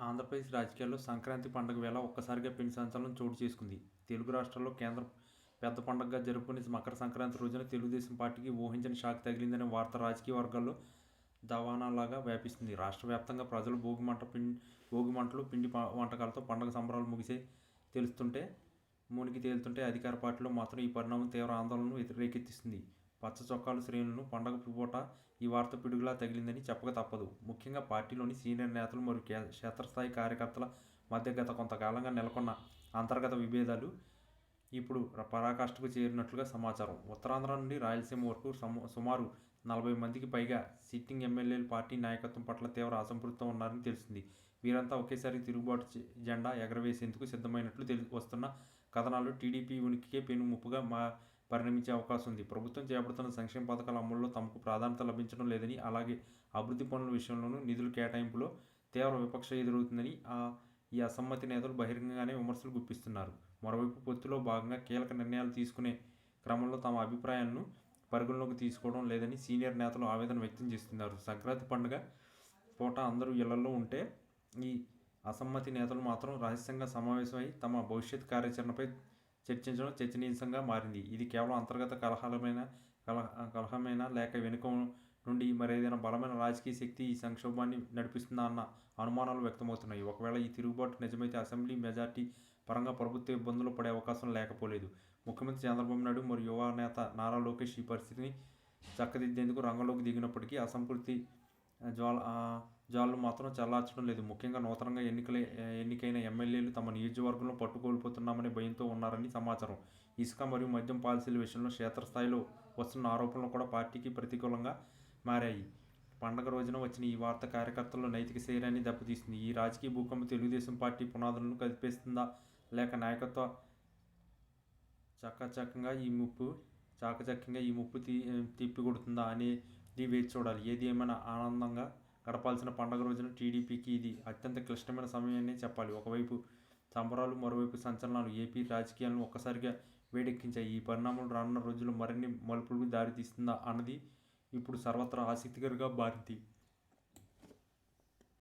ఆంధ్రప్రదేశ్ రాజకీయాల్లో సంక్రాంతి పండుగ వేళ ఒక్కసారిగా పెను సంచలనం చోటు చేసుకుంది. తెలుగు రాష్ట్రాల్లో కేంద్ర పెద్ద పండుగగా జరుపుకునే మకర సంక్రాంతి రోజున తెలుగుదేశం పార్టీకి ఊహించని షాక్ తగిలిందనే వార్త రాజకీయ వర్గాల్లో దవానాలాగా వ్యాపిస్తుంది. రాష్ట్ర వ్యాప్తంగా ప్రజలు భోగి మంట పిండి భోగి మంటలు పిండి వంటకాలతో పండుగ సంబరాలు ముగిసే తెలుస్తుంటే మునిగి తేలుతుంటే అధికార పార్టీలో మాత్రం ఈ పరిణామం తీవ్ర ఆందోళనను రేకెత్తిస్తుంది పచ్చ చొక్కాలు శ్రేణులను పండగ పూట ఈ వార్త పిడుగులా తగిలిందని చెప్పక తప్పదు. ముఖ్యంగా పార్టీలోని సీనియర్ నేతలు మరియు క్షేత్రస్థాయి కార్యకర్తల మధ్య గత కొంతకాలంగా నెలకొన్న అంతర్గత విభేదాలు ఇప్పుడు పరాకాష్ఠకు చేరినట్లుగా సమాచారం. ఉత్తరాంధ్ర నుండి రాయలసీమ వరకు సుమారు నలభై మందికి పైగా సిట్టింగ్ ఎమ్మెల్యేలు పార్టీ నాయకత్వం పట్ల తీవ్ర అసంతృప్తితో ఉన్నారని తెలిసింది. వీరంతా ఒకేసారి తిరుగుబాటు జెండా ఎగరవేసేందుకు సిద్ధమైనట్లు తెలి వస్తున్న కథనాలు టీడీపీ ఉనికికే పెను ముప్పుగా మా పరిణమించే అవకాశం ఉంది. ప్రభుత్వం చేపడుతున్న సంక్షేమ పథకాల అమలులో తమకు ప్రాధాన్యత లభించడం లేదని అలాగే అభివృద్ధి పనుల విషయంలోనూ నిధుల కేటాయింపులో తీవ్ర విపక్ష ఎదురవుతుందని ఆ ఈ అసమ్మతి నేతలు బహిరంగంగానే విమర్శలు గుప్పిస్తున్నారు. మరోవైపు పొత్తులో భాగంగా కీలక నిర్ణయాలు తీసుకునే క్రమంలో తమ అభిప్రాయాలను పరిగణలోకి తీసుకోవడం లేదని సీనియర్ నేతలు ఆవేదన వ్యక్తం చేస్తున్నారు. సంక్రాంతి పండుగ పూట అందరూ ఇళ్ళలో ఉంటే ఈ అసమ్మతి నేతలు మాత్రం రహస్యంగా సమావేశమై తమ భవిష్యత్ కార్యాచరణపై చర్చించడం చర్చనీయాంశంగా మారింది. ఇది కేవలం అంతర్గత కలహాలమైన కలహ కలహమైన? లేక వెనుక నుండి మరేదైనా బలమైన రాజకీయ శక్తి ఈ సంక్షోభాన్ని నడిపిస్తుందా అన్న అనుమానాలు వ్యక్తమవుతున్నాయి. ఒకవేళ ఈ తిరుగుబాటు నిజమైతే అసెంబ్లీ మెజార్టీ పరంగా ప్రభుత్వ ఇబ్బందులు పడే అవకాశం లేకపోలేదు. ముఖ్యమంత్రి చంద్రబాబు నాయుడు మరియు యువ నేత నారా లోకేష్ ఈ పరిస్థితిని చక్కదిద్దేందుకు రంగంలోకి దిగినప్పటికీ అసంతృప్తి జ్వాల జాలు మాత్రం చల్లార్చడం లేదు. ముఖ్యంగా నూతనంగా ఎన్నికలే ఎన్నికైన ఎమ్మెల్యేలు తమ నియోజకవర్గంలో పట్టుకోల్పోతున్నామని భయంతో ఉన్నారని సమాచారం. ఇసుక మరియు మద్యం పాలసీల విషయంలో క్షేత్రస్థాయిలో వస్తున్న ఆరోపణలు కూడా పార్టీకి ప్రతికూలంగా మారాయి. పండగ రోజున వచ్చిన ఈ వార్త కార్యకర్తల్లో నైతిక శైలాన్ని దెబ్బతీస్తుంది ఈ రాజకీయ భూకంపం తెలుగుదేశం పార్టీ పునాదులను కదిపేస్తుందా లేక నాయకత్వ చక్కచక్కంగా ఈ ముప్పు చాకచక్యంగా ఈ ముప్పు తీ తిప్పికొడుతుందా అనేది వేచి చూడాలి. ఏది ఏమైనా ఆనందంగా గడపాల్సిన పండగ రోజున టీడీపీకి ఇది అత్యంత క్లిష్టమైన సమయాన్ని చెప్పాలి. ఒకవైపు సంబరాలు మరోవైపు సంచలనాలు. ఏపీ రాజకీయాలను ఒక్కసారిగా వేడెక్కించాయి. ఈ పరిణామాలు రానున్న రోజుల్లో మరిన్ని మలుపులకు దారితీస్తుందా అన్నది ఇప్పుడు సర్వత్రా ఆసక్తికరంగా మారింది.